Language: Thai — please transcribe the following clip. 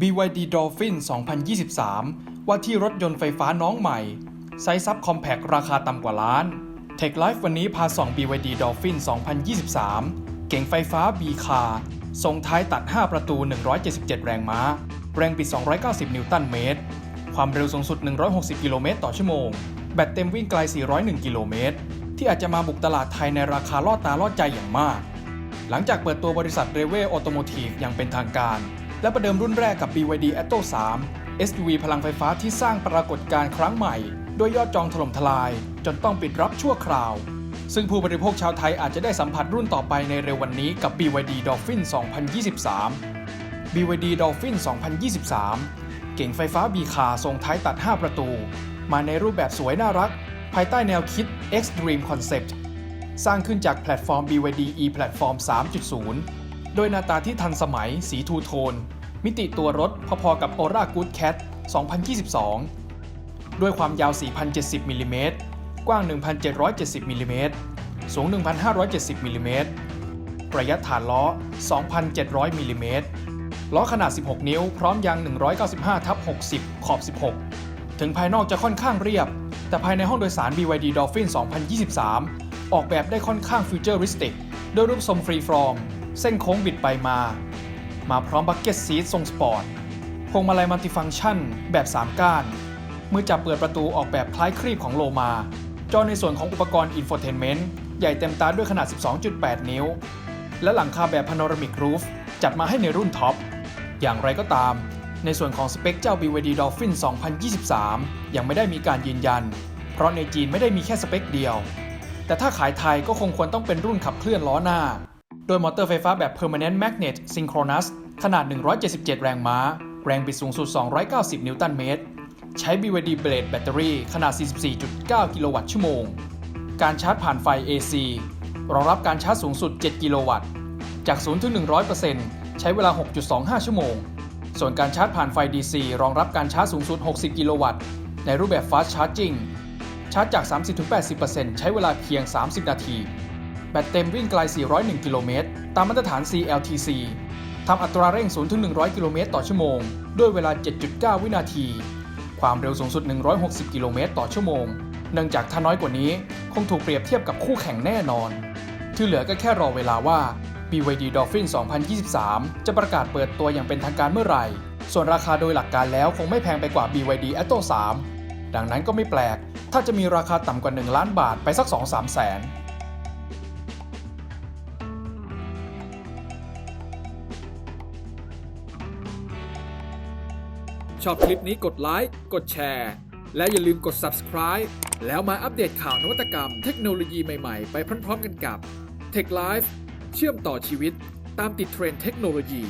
BYD Dolphin 2023 ว่าที่รถยนต์ไฟฟ้าน้องใหม่ ไซส์ซับคอมแพคราคาต่ำกว่าล้าน Tech Life วันนี้พาส่อง BYD Dolphin 2023 เก๋งไฟฟ้า B Car ทรงท้ายตัด 5 ประตู 177 แรงม้า แรงบิด 290 นิวตันเมตร ความเร็วสูงสุด 160 กิโลเมตรต่อชั่วโมง แบตเต็มวิ่งไกล 401 กิโลเมตร ที่อาจจะมาบุกตลาดไทยในราคาล่อตาล่อใจอย่างมาก หลังจากเปิดตัวบริษัทเรเว a ออโตโมทีฟอย่างเป็นทางการ และประเดิมรุ่นแรกกับ BYD Atto 3 SUV พลังไฟฟ้าที่สร้างปรากฏการณ์ครั้งใหม่ด้วยยอดจองถล่มทลาย จนต้องปิดรับชั่วคราว ซึ่งผู้บริโภคชาวไทยอาจจะได้สัมผัสรุ่นต่อไปในเร็ววันนี้กับ BYD Dolphin 2023 BYD Dolphin 2023 เก่งไฟฟ้า B คาทรงท้ายตัด 5 ประตู มาในรูปแบบสวยน่ารัก ภายใต้แนวคิด Extreme Concept สร้างขึ้นจากแพลตฟอร์ม BYD e Platform 3.0 โดยหน้าตาที่ทันสมัยสีทูโทน มิติตัวรถพอๆกับ Aura Good Cat 2022 ด้วยความยาว 4,070มิลลิเมตรกว้าง 1,770มิลลิเมตรสูง 1,570มิลลิเมตรระยะฐานล้อ 2,700มิลลิเมตรล้อขนาด 16 นิ้ว พร้อมยาง 195ทับ60 ขอบ 16 ถึงภายนอกจะค่อนข้างเรียบ แต่ภายในห้องโดยสาร BYD Dolphin 2023 ออกแบบได้ค่อนข้างฟิวเจอริสติก ด้วยรูปทรงฟรีฟอร์ม เส้นโค้งบิดไปมา มาพร้อมบักเก็ตซีททรงสปอร์ต พวงมาลัยมัลติฟังก์ชันแบบ 3 ก้าน มือจับเปิดประตูออกแบบคล้ายครีบของโลมา จอในส่วนของอุปกรณ์อินโฟเทนเมนต์ใหญ่เต็มตาด้วยขนาด 12.8 นิ้ว และหลังคาแบบพาโนรามิกรูฟจัดมาให้ในรุ่นท็อป อย่างไรก็ตาม ในส่วนของสเปคเจ้า BYD Dolphin 2023 ยังไม่ได้มีการยืนยัน เพราะในจีนไม่ได้มีแค่สเปคเดียว แต่ถ้าขายไทยก็คงควรต้องเป็นรุ่นขับเคลื่อนล้อหน้า โดยมอเตอร์ไฟฟ้าแบบ Permanent Magnet Synchronous ขนาด 177 แรงม้า แรงบิดสูงสุด 290 นิวตันเมตร ใช้ BYD Blade แบตเตอรี่ขนาด 44.9 กิโลวัตต์ชั่วโมง การชาร์จผ่านไฟ AC รองรับการชาร์จสูงสุด 7 กิโลวัตต์ จาก 0 ถึง 100%ใช้เวลา 6.25 ชั่วโมง ส่วนการชาร์จผ่านไฟ DC รองรับการชาร์จสูงสุด 60 กิโลวัตต์ ในรูปแบบ Fast Charging ชาร์จจาก 30-80%ใช้เวลาเพียง 30 นาที ตเต็มวิ่งไกล 401 กิโลเมตร ตามมาตรฐาน CLTC ทำอัตราเร่ง 0-100 กิโลเมตรต่อชั่วโมง ด้วยเวลา 7.9 วินาที ความเร็วสูงสุด 160 กิโลเมตรต่อชั่วโมง เนื่องจากถ้าน้อยกว่านี้ คงถูกเปรียบเทียบกับคู่แข่งแน่นอน ที่เหลือก็แค่รอเวลาว่า BYD Dolphin 2023 จะประกาศเปิดตัวอย่างเป็นทางการเมื่อไหร่ ส่วนราคาโดยหลักการแล้วคงไม่แพงไปกว่า BYD Atto 3 ดังนั้นก็ไม่แปลก ถ้าจะมีราคาต่ำกว่า 1 ล้านบาทไปสัก 2-3 แสน ชอบคลิปนี้กดไลค์ กดแชร์ และอย่าลืมกด subscribe แล้วมาอัปเดตข่าวนวัตกรรมเทคโนโลยีใหม่ๆ ไปพร้อมๆกันกับ Tech Life เชื่อมต่อชีวิตตามติดเทรนด์เทคโนโลยี